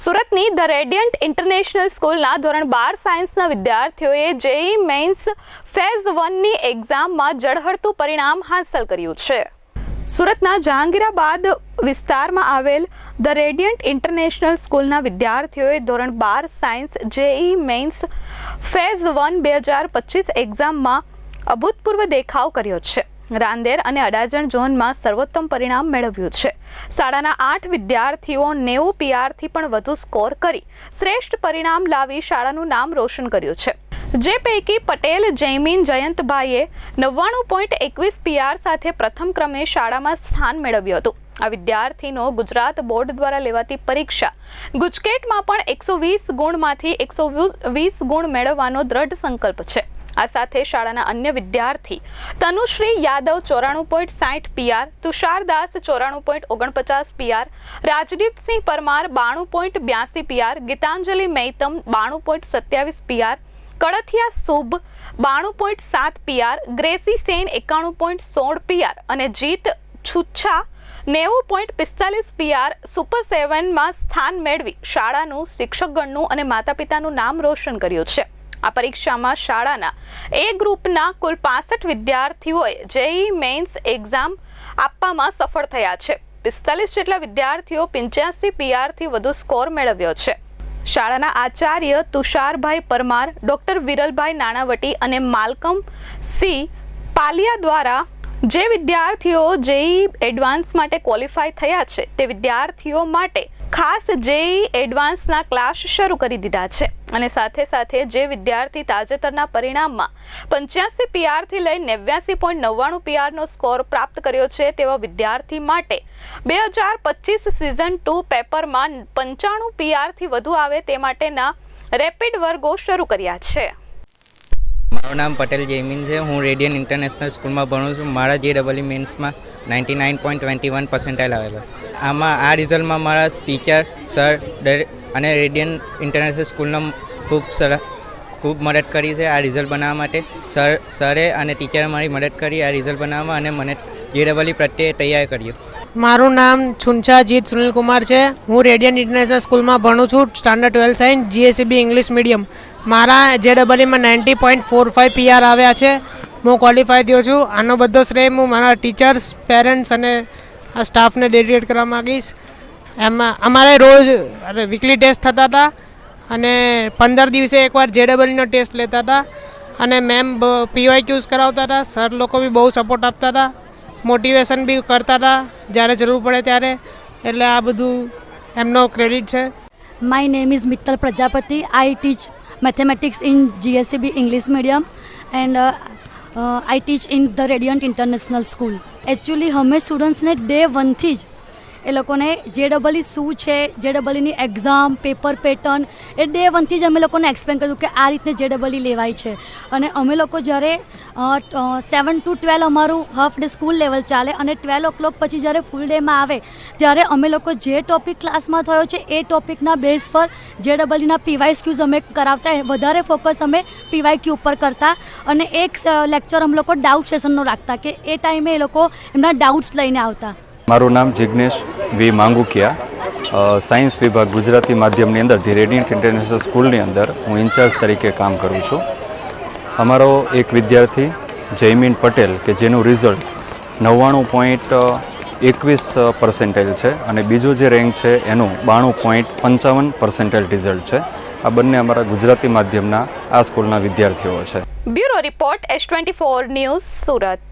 સુરતની the radiant international સ્કૂલના ધોરણ બાર સાયન્સના વિદ્યાર્થીઓએ જેઈ મેઇન્સ ફેઝ વનની એક્ઝામમાં જળહળતું પરિણામ હાંસલ કર્યું છે. સુરતના જહાંગીરાબાદ વિસ્તારમાં આવેલ ધ રેડિયન્ટ ઇન્ટરનેશનલ સ્કૂલના વિદ્યાર્થીઓએ ધોરણ બાર science JEE mains phase one બે હજાર પચીસ એક્ઝામમાં અભૂતપૂર્વ દેખાવ કર્યો છે. રાંદેર અને અડાજણ ઝોનમાં સર્વોત્તમ પરિણામ મેળવ્યું છે. શાળાના આઠ વિદ્યાર્થીઓ નેવું પીઆરથી પણ વધુ સ્કોર કરી શ્રેષ્ઠ પરિણામ લાવી શાળાનું નામ રોશન કર્યું છે. જે પૈકી પટેલ જૈમીન જયંતભાઈએ નવ્વાણું પોઈન્ટ એકવીસ પીઆર સાથે પ્રથમ ક્રમે શાળામાં સ્થાન મેળવ્યું હતું. આ વિદ્યાર્થીનો ગુજરાત બોર્ડ દ્વારા લેવાતી પરીક્ષા ગુજકેટમાં પણ એકસો વીસ ગુણમાંથી એકસો વીસ ગુણ મેળવવાનો દ્રઢ સંકલ્પ છે. આ સાથે શાળાના અન્ય વિદ્યાર્થી તનુશ્રી યાદવ ચોરાણું પોઈન્ટ સાઠ પીઆર તુષાર દાસ ચોરાણું પોઈન્ટ ઓગણપચાસ પીઆર, રાજદીપસિંહ પરમાર બાણું પોઈન્ટ બ્યાસી પીઆર, ગીતાંજલિ મૈતમ બાણું પોઈન્ટ સત્યાવીસ પીઆર, કળથિયા સુબ બાણું પોઈન્ટ સાત પીઆર, ગ્રેસી સેન એકાણું પોઈન્ટ સોળ પીઆર અને જીત છુચ્છા નેવું પોઈન્ટ પિસ્તાલીસ પીઆર સુપર સેવનમાં સ્થાન મેળવી શાળાનું શિક્ષકગણનું અને માતા પિતાનું નામ રોશન કર્યું છે. આ પરીક્ષામાં શાળાના એ ગ્રુપના કુલ પાસઠ વિદ્યાર્થીઓએ જેઈ મેઇન્સ એક્ઝામ આપવામાં સફળ થયા છે. પિસ્તાલીસ જેટલા વિદ્યાર્થીઓ પંચ્યાસી પીઆરથી વધુ સ્કોર મેળવ્યો છે. શાળાના આચાર્ય તુષારભાઈ પરમાર, ડોક્ટર વિરલભાઈ નાણાવટી અને માલકમ સી પાલિયા દ્વારા જે વિદ્યાર્થીઓ જેઈ એડવાન્સ માટે ક્વોલિફાય થયા છે, તે વિદ્યાર્થીઓ માટે ખાસ જેઈ એડવાન્સના ક્લાસ શરૂ કરી દીધા છે. અને સાથે સાથે જે વિદ્યાર્થી તાજેતરના પરિણામમાં પંચ્યાસી પીઆરથી લઈ નેવ્યાસી પોઈન્ટ નવ્વાણું પીઆરનો સ્કોર પ્રાપ્ત કર્યો છે, તેવા વિદ્યાર્થી માટે બે હજાર પચીસ સિઝન ટુ પેપરમાં પંચાણું પીઆરથી વધુ આવે તે માટેના રેપિડ વર્ગો શરૂ કર્યા છે. મારું નામ પટેલ જૈમિન છે. હું રેડિયન ઇન્ટરનેશનલ સ્કૂલમાં ભણું છું. મારા જે ડબલઈ મેન્સમાં ninety nine point twenty one percentile આવેલા આમાં આ રિઝલ્ટમાં મારા ટીચર, સર અને રેડિયન ઇન્ટરનેશનલ સ્કૂલનો ખૂબ સર, ખૂબ મદદ કરી છે આ રિઝલ્ટ બનાવવા માટે. સર, સરે અને ટીચરે મારી મદદ કરી આ રિઝલ્ટ બનાવવામાં અને મને જે ડબલઈ પ્રત્યે તૈયાર કર્યું. મારું નામ છુંછાજીત સુનિલકુમાર છે. હું રેડિયન ઇન્ટરનેશનલ સ્કૂલમાં ભણું છું. Standard twelfth science, GSCB, English medium. મારા જે ડબલઈમાં ninety point four five PR આવ્યા છે. હું ક્વોલિફાય થયો છું. આનો બધો શ્રેય હું મારા ટીચર્સ પેરેન્ટ્સ અને આ સ્ટાફને ડેડિકેટ કરવા માગીશ. એમાં અમારે રોજ વીકલી ટેસ્ટ થતા હતા અને પંદર દિવસે એકવાર જે ડબલઈનો ટેસ્ટ લેતા હતા અને મેમ પીવાય ક્યુઝ કરાવતા હતા. સર લોકો બી બહુ સપોર્ટ આપતા હતા. મોટિવેશન બી કરતા હતા જ્યારે જરૂર પડે ત્યારે. એટલે આ બધું એમનો ક્રેડિટ છે. My name is Mittal Prajapati I teach GSCB English medium and uh, uh, I teach in the Radiant International School. Actually અમે સ્ટુડન્ટ્સને ડે વનથી જ એ લોકોને જે ડબલઈ શું છે જે ડબલઈની એક્ઝામ પેપર પેટર્ન એ ડે વનથી જ અમે લોકોને એક્સપ્લેન કર્યું કે આ રીતે જે ડબલઈ લેવાય છે. અને અમે લોકો જ્યારે સેવન ટુ ટ્વેલ્વ અમારું હાફ ડે સ્કૂલ લેવલ ચાલે અને ટ્વેલ્વ ઓ ક્લોક પછી જ્યારે ફૂલ ડેમાં આવે, ત્યારે અમે લોકો જે ટોપિક ક્લાસમાં થયો છે, એ ટોપિકના બેઝ પર જે ડબલઈના પીવાય ક્યુઝ અમે કરાવતા વધારે ફોકસ અમે પીવાય ક્યુ ઉપર કરતા અને એક લેક્ચર અમે લોકો ડાઉટ સેશનનો રાખતા કે એ ટાઈમે એ લોકો એમના ડાઉટ્સ લઈને આવતા. મારું નામ જિજ્ઞેશ વી માંગુકિયા. સાયન્સ વિભાગ ગુજરાતી માધ્યમની અંદર ધી રેડિયન્ટ ઇન્ટરનેશનલ સ્કૂલની અંદર હું ઇન્ચાર્જ તરીકે કામ કરું છું. અમારો એક વિદ્યાર્થી જયમીન પટેલ કે જેનું રિઝલ્ટ નવ્વાણું પોઈન્ટ એકવીસ પર્સન્ટેજ છે અને બીજું જે રેન્ક છે એનું બાણું પોઈન્ટ પંચાવન પર્સન્ટેજ રિઝલ્ટ છે. આ બંને અમારા ગુજરાતી માધ્યમના આ સ્કૂલના વિદ્યાર્થીઓ છે. Bureau report S twenty four news Surat.